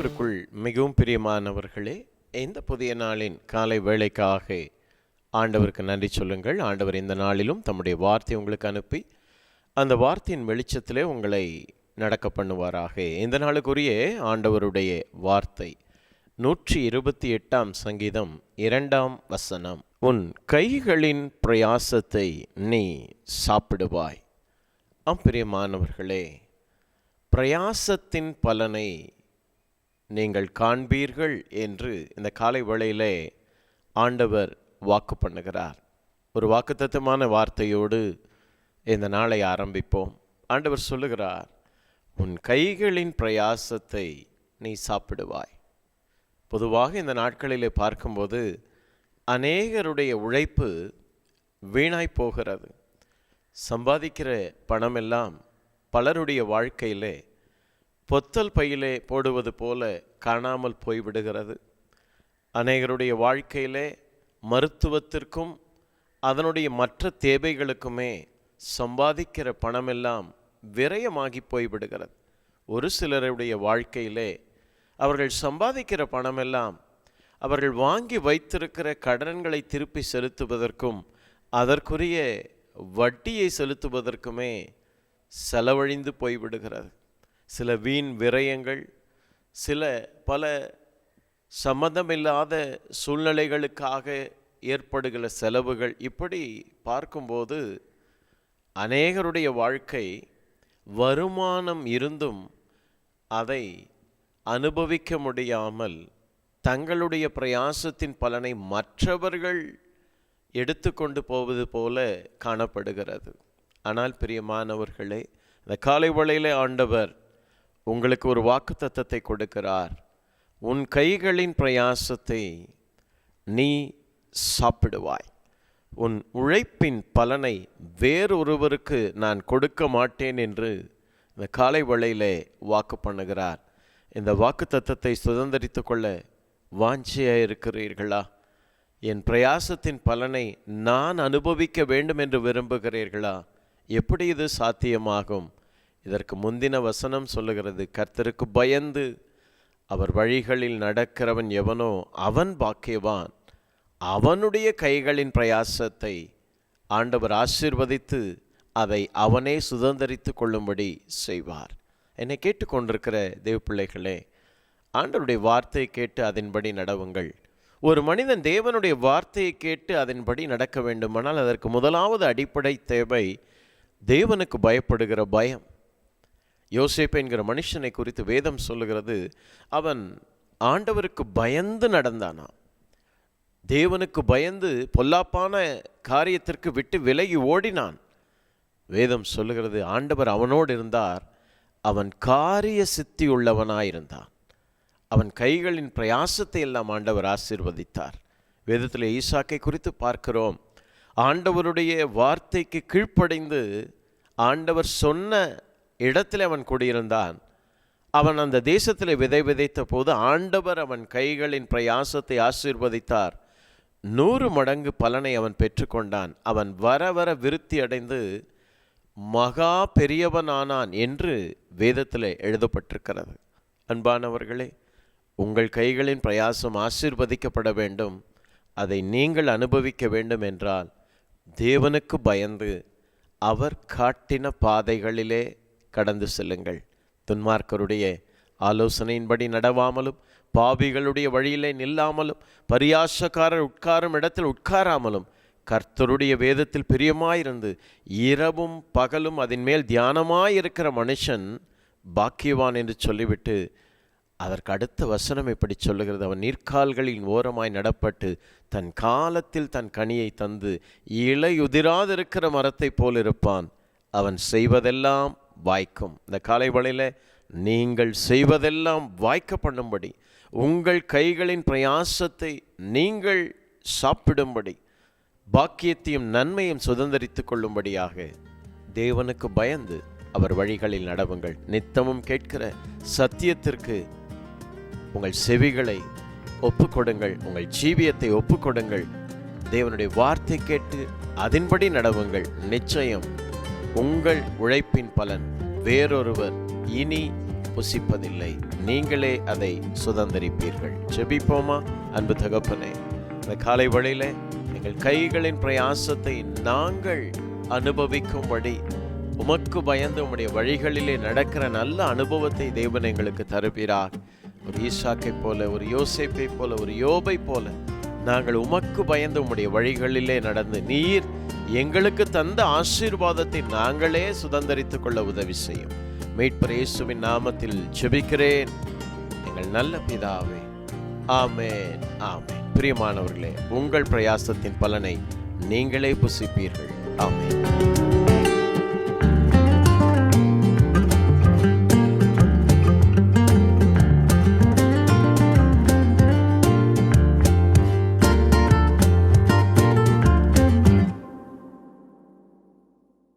மிகவும் பிரியமானவர்களே இந்த புதிய நாளின் காலை வேளைக்காக ஆண்டவருக்கு நன்றி சொல்லுங்கள். ஆண்டவர் இந்த நாளிலும் தம்முடைய வார்த்தை உங்களுக்கு அனுப்பி அந்த வார்த்தையின் வெளிச்சத்திலே உங்களை நடக்க பண்ணுவாராக. இந்த நாளுக்குரிய ஆண்டவருடைய வார்த்தை நூற்றி இருபத்தி எட்டாம் சங்கீதம் இரண்டாம் வசனம். உன் கைகளின் பிரயாசத்தை நீ சாப்பிடுவாய். அம்பிரியமானவர்களே பிரயாசத்தின் பலனை நீங்கள் காண்பீர்கள் என்று இந்த காலை வேளையிலே ஆண்டவர் வாக்கு பண்ணுகிறார். ஒரு வாக்குத்தத்தமான வார்த்தையோடு இந்த நாளை ஆரம்பிப்போம். ஆண்டவர் சொல்லுகிறார் உன் கைகளின் பிரயாசத்தை நீ சாப்பிடுவாய். பொதுவாக இந்த நாட்களிலே பார்க்கும்போது அநேகருடைய உழைப்பு வீணாய் போகிறது. சம்பாதிக்கிற பணமெல்லாம் பலருடைய வாழ்க்கையிலே பொத்தல் பையிலே போடுவது போல காணாமல் போய்விடுகிறது. அநேகருடைய வாழ்க்கையிலே மருத்துவத்திற்கும் அதனுடைய மற்ற தேவைகளுக்குமே சம்பாதிக்கிற பணமெல்லாம் விரயமாகி போய்விடுகிறது. ஒரு சிலருடைய வாழ்க்கையிலே அவர்கள் சம்பாதிக்கிற பணமெல்லாம் அவர்கள் வாங்கி வைத்திருக்கிற கடன்களை திருப்பி செலுத்துவதற்கும் அதற்குரிய வட்டியை செலுத்துவதற்குமே செலவழிந்து போய்விடுகிறது. சில வீண் விரயங்கள் சில பல சம்மந்தமில்லாத சூழ்நிலைகளுக்காக ஏற்படுகிற செலவுகள் இப்படி பார்க்கும்போது அநேகருடைய வாழ்க்கை வருமானம் இருந்தும் அதை அனுபவிக்க முடியாமல் தங்களுடைய பிரயாசத்தின் பலனை மற்றவர்கள் எடுத்துக்கொண்டு போவது போல காணப்படுகிறது. ஆனால் பிரியமானவர்களே இந்த காலை வேளையிலே ஆண்டவர் உங்களுக்கு ஒரு வாக்கு தத்தத்தை கொடுக்கிறார். உன் கைகளின் பிரயாசத்தை நீ சாப்பிடுவாய். உன் உழைப்பின் பலனை வேறொருவருக்கு நான் கொடுக்க மாட்டேன் என்று இந்த காலை வழையிலே வாக்கு பண்ணுகிறார். இந்த வாக்கு தத்தத்தை சுதந்திரித்து கொள்ள வாஞ்சியாக இருக்கிறீர்களா? என் பிரயாசத்தின் பலனை நான் அனுபவிக்க வேண்டும் என்று விரும்புகிறீர்களா? எப்படி இது சாத்தியமாகும்? இதற்கு முந்தின வசனம் சொல்லுகிறது கர்த்தருக்கு பயந்து அவர் வழிகளில் நடக்கிறவன் எவனோ அவன் பாக்கியவான். அவனுடைய கைகளின் பிரயாசத்தை ஆண்டவர் ஆசீர்வதித்து அதை அவனே சுதந்திரித்து கொள்ளும்படி செய்வார். என்னை கேட்டுக்கொண்டிருக்கிற தேவப்பிள்ளைகளே ஆண்டவருடைய வார்த்தையை கேட்டு அதன்படி நடவுங்கள். ஒரு மனிதன் தேவனுடைய வார்த்தையை கேட்டு அதன்படி நடக்க வேண்டுமானால் அதற்கு முதலாவது அடிப்படை தேவை தேவனுக்கு பயப்படுகிற பயம். யோசேப்பு என்கிற மனுஷனை குறித்து வேதம் சொல்லுகிறது அவன் ஆண்டவருக்கு பயந்து நடந்தானா? தேவனுக்கு பயந்து பொல்லாப்பான காரியத்திற்கு விட்டு விலகி ஓடினான். வேதம் சொல்லுகிறது ஆண்டவர் அவனோடு இருந்தார் அவன் காரிய சித்தி உள்ளவனாயிருந்தான். அவன் கைகளின் பிரயாசத்தை எல்லாம் ஆண்டவர் ஆசீர்வதித்தார். வேதத்தில் ஈசாக்கை குறித்து பார்க்கிறோம் ஆண்டவருடைய வார்த்தைக்கு கீழ்ப்படைந்து ஆண்டவர் சொன்ன இடத்தில் அவன் குடியிருந்தான். அவன் அந்த தேசத்தில் விதை விதைத்த போது ஆண்டவர் அவன் கைகளின் பிரயாசத்தை ஆசீர்வதித்தார். நூறு மடங்கு பலனை அவன் பெற்றுக்கொண்டான். அவன் வர வர விருத்தி அடைந்து மகா பெரியவனானான் என்று வேதத்தில் எழுதப்பட்டிருக்கிறது. அன்பானவர்களே உங்கள் கைகளின் பிரயாசம் ஆசீர்வதிக்கப்பட வேண்டும். அதை நீங்கள் அனுபவிக்க வேண்டும் என்றால் தேவனுக்கு பயந்து அவர் காட்டின பாதைகளிலே கடந்து செல்லுங்கள். துன்மார்க்கருடைய ஆலோசனையின்படி நடவாமலும் பாவிகளுடைய வழியிலே நில்லாமலும் பரியாசக்காரர் உட்காரும் இடத்தில் உட்காராமலும் கர்த்தருடைய வேதத்தில் பிரியமாயிருந்து இரவும் பகலும் அதன் மேல் தியானமாயிருக்கிற மனுஷன் பாக்கியவான் என்று சொல்லிவிட்டு அதற்கு அடுத்த வசனம் இப்படி சொல்லுகிறது. அவன் நீர்க்கால்களின் ஓரமாய் நடப்பட்டு தன் காலத்தில் தன் கனியை தந்து இலையுதிராதிருக்கிற மரத்தைப் போல் இருப்பான். அவன் செய்வதெல்லாம் வாய்க்கும். இந்த காலை வேளையில் நீங்கள் செய்வதெல்லாம் வாய்க்க பண்ணும்படி உங்கள் கைகளின் பிரயாசத்தை நீங்கள் சாப்பிடும்படி பாக்கியத்தையும் நன்மையும் சுதந்திரித்து கொள்ளும்படியாக தேவனுக்கு பயந்து அவர் வழிகளில் நடவுங்கள். நித்தமும் கேட்கிற சத்தியத்திற்கு உங்கள் செவிகளை ஒப்புக்கொடுங்கள் உங்கள் ஜீவியத்தை ஒப்புக்கொடுங்கள் தேவனுடைய வார்த்தை கேட்டு அதன்படி நடவுங்கள். நிச்சயம் உங்கள் உழைப்பின் பலன் வேறொருவர் இனி புசிப்பதில்லை. நீங்களே அதை சுதந்தரிப்பீர்கள். ஜெபிப்போமா? அன்பு தகப்பனே இந்த காலை வழியில எங்கள் கைகளின் பிரயாசத்தை நாங்கள் அனுபவிக்கும்படி உமக்கு பயந்து உம்முடைய வழிகளிலே நடக்கிற நல்ல அனுபவத்தை தேவன் எங்களுக்கு தருகிறார் ஒரு ஈசாக்கை போல ஒரு யோசைப்பை போல ஒரு யோபை போல நாங்கள் உமக்கு பயந்து உம்முடைய வழிகளிலே நடந்து நீர் எங்களுக்கு தந்த ஆசீர்வாதத்தை நாங்களே சுதந்தரித்துக் கொள்ள உதவி செய்யும். மீட்பர் இயேசுவின் நாமத்தில் ஜெபிக்கிறேன். எங்கள் நல்ல பிதாவே ஆமேன் ஆமேன். பிரியமானவர்களே உங்கள் பிரயாசத்தின் பலனை நீங்களே புசிப்பீர்கள். ஆமேன்.